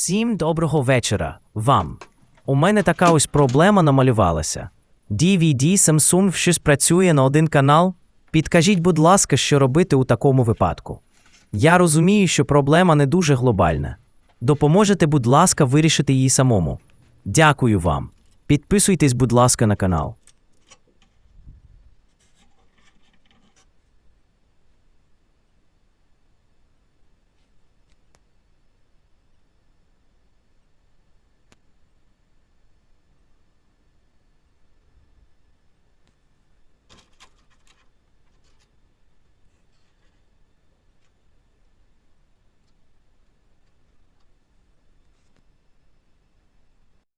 Всім доброго вечора вам. У мене така ось проблема намалювалася. DVD Samsung щось працює на один канал. Підкажіть, будь ласка, що робити у такому випадку. Я розумію, що проблема не дуже глобальна. Допоможете, будь ласка, вирішити її самому. Дякую вам. Підписуйтесь, будь ласка, на канал.